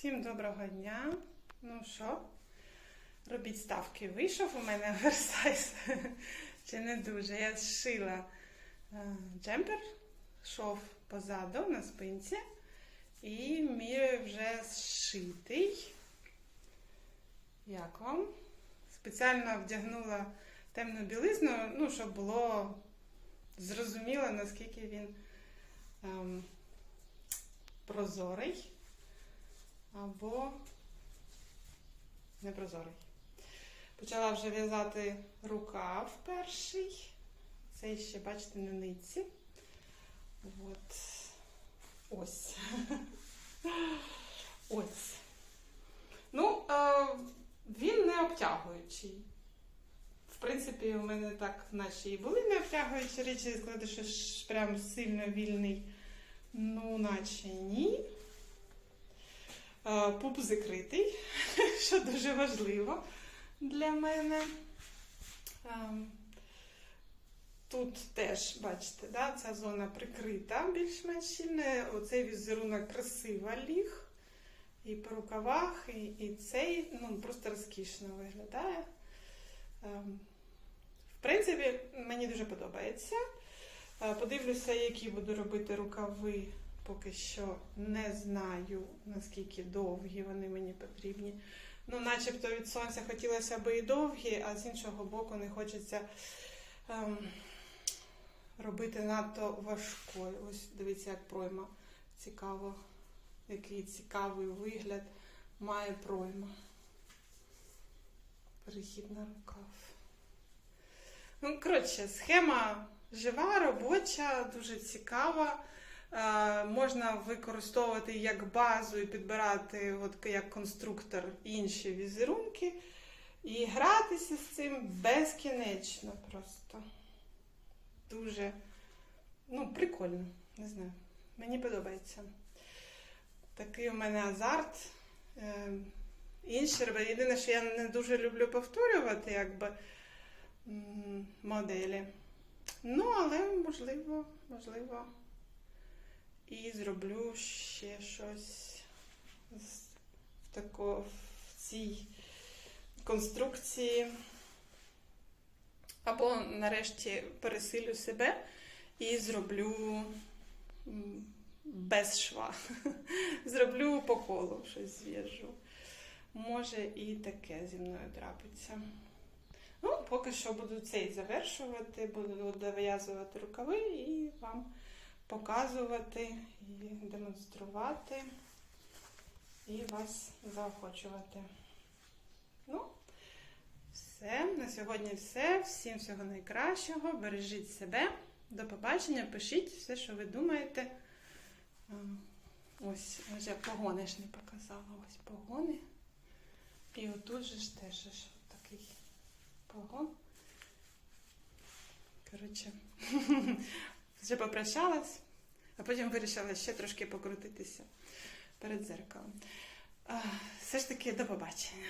Всім доброго дня. Ну що, робіть ставки. Вийшов у мене оверсайз. Чи не дуже? Я зшила е, джемпер, шов позаду на спинці і міряю вже зшитий. Як вам? Спеціально вдягнула темну білизну, ну, щоб було зрозуміло, наскільки він ем, прозорий або непрозорий. Почала вже в'язати рукав перший. Це ще, бачите, на нитці. От. Ось. Ось. Ну, е, він не обтягуючий. В принципі, у мене так, наче і були не обтягуючі речі, сказати, що прям сильно вільний. Ну, наче ні. Е, Пуп закритий, що дуже важливо для мене. Ем, Тут теж, бачите, да, ця зона прикрита більш-менш щільна. Оцей візерунок красиво ліг. І по рукавах, і, і цей ну, просто розкішно виглядає. Ем, В принципі, мені дуже подобається. Е, Подивлюся, які буду робити рукави. Поки що не знаю, наскільки довгі вони мені потрібні. Ну, начебто від сонця хотілося б і довгі, а з іншого боку не хочеться ем, робити надто важкою. Ось дивіться, як пройма. Цікаво, який цікавий вигляд має пройма. Перехід на рукав. Ну, коротше, схема жива, робоча, дуже цікава. Е, можна використовувати як базу і підбирати, от як конструктор, інші візерунки. І гратися з цим безкінечно просто. Дуже ну, прикольно, не знаю. Мені подобається. Такий у мене азарт. Е, інші. Єдине, що я не дуже люблю повторювати, якби моделі. Ну, але можливо, можливо. І зроблю ще щось в, тако, в цій конструкції. Або нарешті пересилю себе і зроблю без шва. Зроблю по колу щось зв'яжу. Може і таке зі мною трапиться. Ну, поки що буду цей завершувати, буду дов'язувати рукави і вам показувати і демонструвати і вас заохочувати. Ну, все, на сьогодні все. Всім всього найкращого. Бережіть себе. До побачення, пишіть все, що ви думаєте. Ось, вже погони ж не показала. Ось погони. І отут же ж теж ж такий погон. Коротше, вже попрощалась, а потім вирішила ще трошки покрутитися перед дзеркалом. Все ж таки, до побачення.